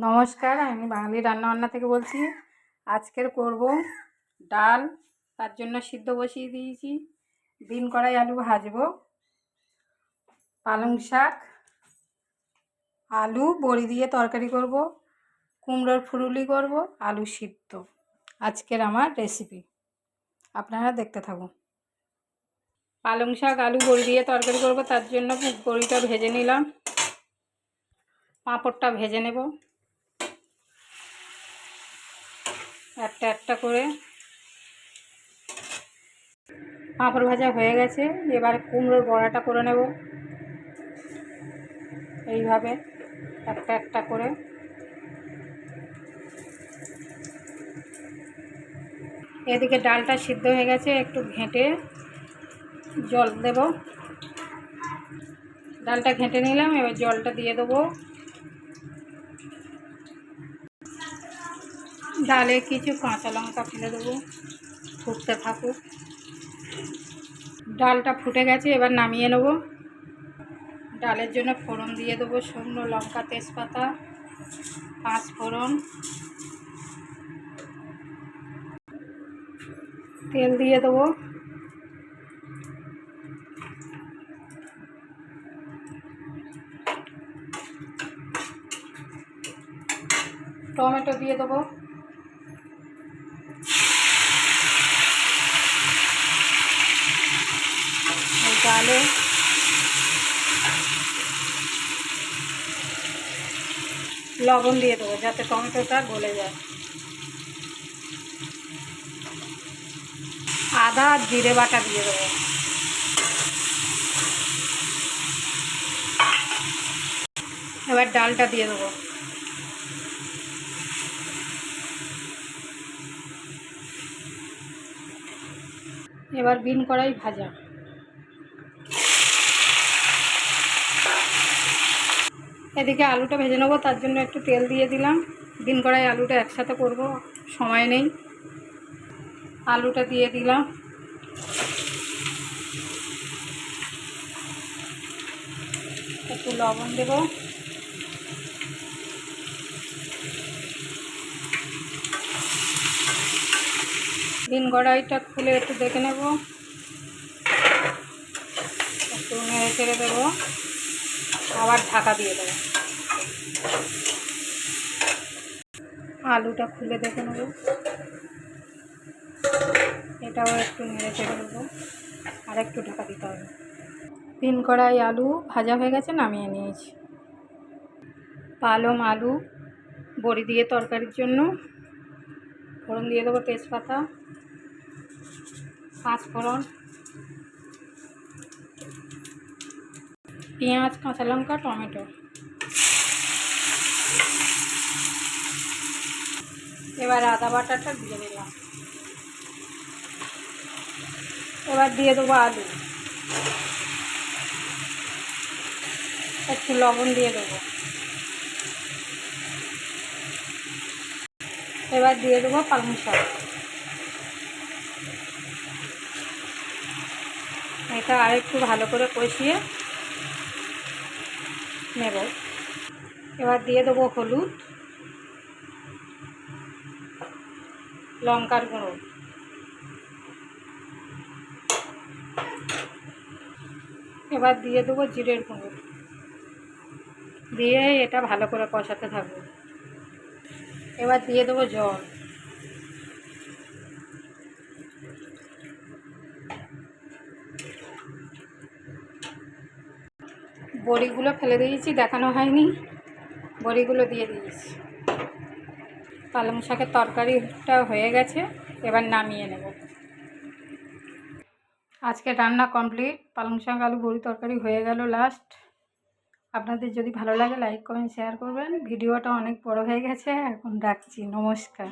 নমস্কার, আমি বাঙালি রান্নাবান্না থেকে বলছি। আজকের করব ডাল, তার জন্য সিদ্ধ বসিয়ে দিয়েছি। বিন কড়াই আলু ভাজবো। পালং শাক, আলু, বড়ি দিয়ে তরকারি করব। কুমড়োর ফুরুলি করব, আলু সিদ্ধ। আজকের আমার রেসিপি আপনারা দেখতে থাকুন। পালং শাক, আলু, বড়ি দিয়ে তরকারি করব, তার জন্য বড়িটা ভেজে নিলাম। পাঁপড়টা ভেজে নেব। একটা একটা করে। পাঁপড় ভাজা হয়ে গেছে। এবার কুমড়োর বড়াটা করে নেব। এইভাবে একটা একটা করে। এদিকে ডালটা সিদ্ধ হয়ে গেছে, একটু ঘেঁটে জল দেব। ডালটা ঘেঁটে নিলাম, এবার জলটা দিয়ে দেবো। ডালে কিছু কাঁচা লঙ্কা ফেলে দেবো, ফুটতে থাকুক। ডালটা ফুটে গেছে, এবার নামিয়ে নেব। ডালের জন্য ফোড়ন দিয়ে দেবো, শুকনো লঙ্কা, তেজপাতা, পাঁচ ফোড়ন। তেল দিয়ে দেবো। টমেটো দিয়ে দেবো। ডালে লবণ দিয়ে দেবো যাতে টমেটোটা গলে যায়। আদা জিরে বাটা দিয়ে দেবো। এবার ডালটা দিয়ে দেবো। এবার বিন কড়াই ভাজা। এদিকে আলুটা ভেজে নেব, তার জন্য একটু তেল দিয়ে দিলাম। দিন কড়াই আলুটা একসাথে করব, সময় নেই। আলুটা দিয়ে দিলাম। একটু লবণ দেব। দিন কড়াইটা খুলে একটু দেখে নেব। একটু নেড়ে ছেড়ে দেবো। আবার ঢাকা দিয়ে দেবো। আলুটা খুলে দেখে নেব। এটাও একটু নেড়ে চেড়ে দেবো আর একটু ঢাকা দিতে হবে। তিন কড়াই আলু ভাজা হয়ে গেছে, নামিয়ে নিয়েছি। পালং আলু, বড়ি দিয়ে তরকারির জন্য। ফোড়ন দিয়ে দেবো তেজপাতা। পাঁচ ফোড়ন পেঁয়াজ, কাঁচা লঙ্কা, টমেটো। এবার আদা বাটাটা দিয়ে দিলাম। এবার দিয়ে দেবো আলু। একটু লবণ দিয়ে দেবো। এবার দিয়ে দেবো পালং শাক। এটা আরেকটু ভালো করে কষিয়ে নেব। এবার দিয়ে দেবো হলুদ, লঙ্কার গুঁড়ো। এবার দিয়ে দেবো জিরের গুঁড়ো। দিয়ে এটা ভালো করে কষাতে থাকব। এবার দিয়ে দেবো জল। বড়িগুলো ফেলে দিয়েছি, দেখানো হয়নি। বড়িগুলো দিয়ে দিয়েছি। পালং শাকের তরকারিটা হয়ে গেছে, এবার নামিয়ে নেব। আজকে রান্না কমপ্লিট, পালং শাক, আলু, বড়ি তরকারি হয়ে গেল লাস্ট আপনাদের যদি ভালো লাগে লাইক কমেন্ট শেয়ার করবেন। ভিডিওটা অনেক বড় হয়ে গেছে, এখন রাখছি, নমস্কার।